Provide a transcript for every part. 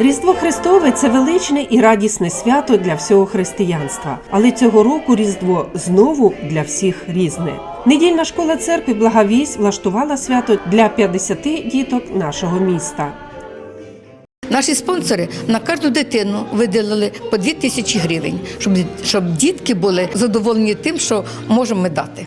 Різдво Христове це величне і радісне свято для всього християнства. Але цього року Різдво знову для всіх різне. Недільна школа церкви Благовість влаштувала свято для 50 діток нашого міста. Наші спонсори на кожну дитину виділили по 2 тисячі гривень, щоб, щоб дітки були задоволені тим, що можемо ми дати.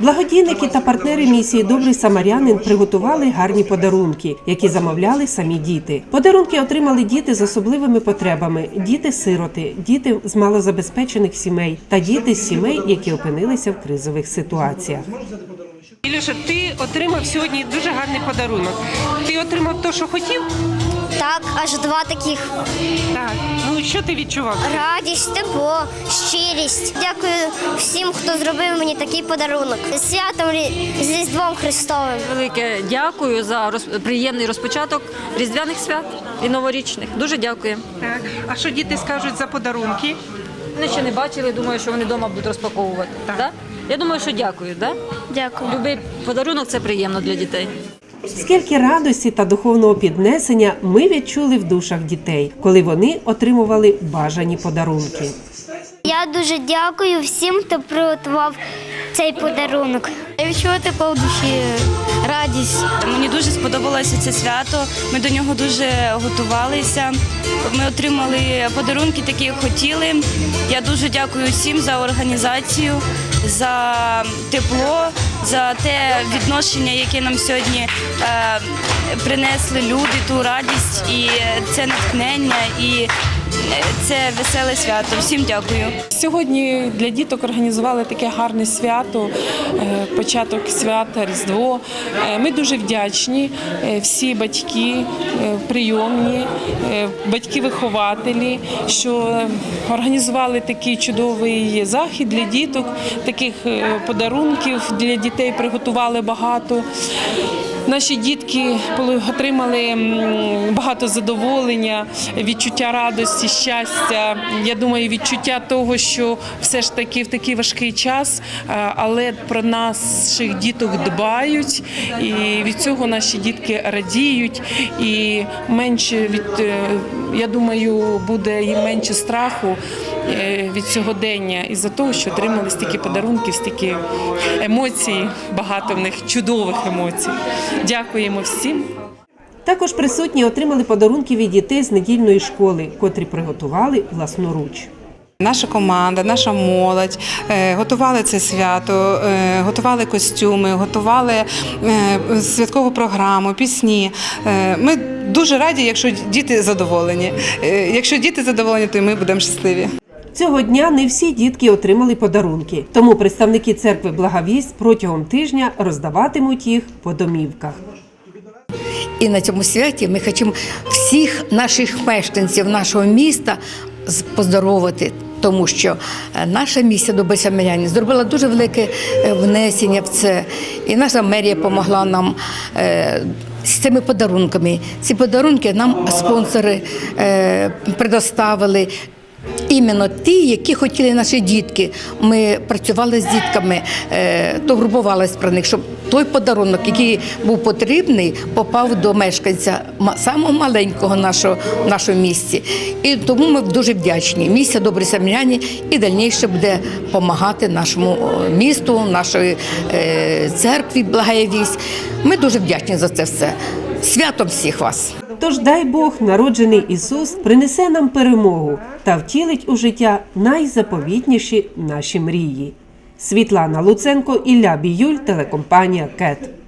Благодійники та партнери місії Добрий самарянин приготували гарні подарунки, які замовляли самі діти. Подарунки отримали діти з особливими потребами: діти-сироти, діти з малозабезпечених сімей та діти з сімей, які опинилися в кризових ситуаціях. Ілюша, ти отримав сьогодні дуже гарний подарунок. Ти отримав те, що хотів? Так, аж два таких. Так. Ну що ти відчував? Радість, тепло, щирість. Дякую всім, хто зробив мені такий подарунок. З Святом з Різдвом Христовим. Велике дякую за роз... приємний розпочаток різдвяних свят і новорічних. Дуже дякую. Так. А що діти скажуть за подарунки? Вони ще не бачили, думаю, що вони вдома будуть розпаковувати. Так. Да? Я думаю, що дякую. Да? Дякую. Любий подарунок це приємно для дітей. Скільки радості та духовного піднесення ми відчули в душах дітей, коли вони отримували бажані подарунки. Я дуже дякую всім, хто приготував цей подарунок. Я відчула тепло в душі, радість. Мені дуже сподобалося це свято. Ми до нього дуже готувалися. Ми отримали подарунки, такі як хотіли. Я дуже дякую всім за організацію, за тепло, за те відношення, яке нам сьогодні е, принесли люди, ту радість і це натхнення, і це веселе свято. Всім дякую. Сьогодні для діток організували таке гарне свято, е, початок свята, Різдво. Е, Ми дуже вдячні. е, Всі батьки прийомні, батьки-вихователі, що організували такий чудовий захід для діток, таких подарунків для дітей приготували багато. Наші дітки отримали багато задоволення, відчуття радості, щастя. Я думаю, відчуття того, що все ж таки в такий важкий час, е, але про наших діток дбають, і від цього наші дітки радіють. І менше від е, я думаю, буде і менше страху е, від сьогодення із-за того, що отримали стільки подарунків, стільки емоцій, багато в них чудових емоцій. Дякуємо всім. Також присутні отримали подарунки від дітей з недільної школи, котрі приготували власноруч. Наша команда, наша молодь е, готували це свято, е, готували костюми, готували святкову програму, пісні. Ми дуже раді, якщо діти задоволені. Якщо діти задоволені, то і ми будемо щасливі. Цього дня не всі дітки отримали подарунки, тому представники церкви Благовість протягом тижня роздаватимуть їх по домівках. І на цьому святі ми хочемо всіх наших мешканців нашого міста поздоровити. Тому що е, наша місія до Бесамиряні зробила дуже велике е, внесення в це, і наша мерія допомогла нам е, з цими подарунками. Ці подарунки нам спонсори предоставили. Іменно ті, які хотіли наші дітки. Ми працювали з дітками, е, турбувалися про них, щоб той подарунок, який був потрібний, попав до мешканця самого маленького нашого в нашому місті. І тому ми дуже вдячні. Місія Добрі Сам'яні і дальніше буде допомагати нашому місту, нашої е, церкві Благаєвість. Ми дуже вдячні за це все. Святом всіх вас! Тож дай Бог, народжений Ісус, принесе нам перемогу та втілить у життя найзаповітніші наші мрії. Світлана Луценко, Ілля Біюль, телекомпанія КЕТ.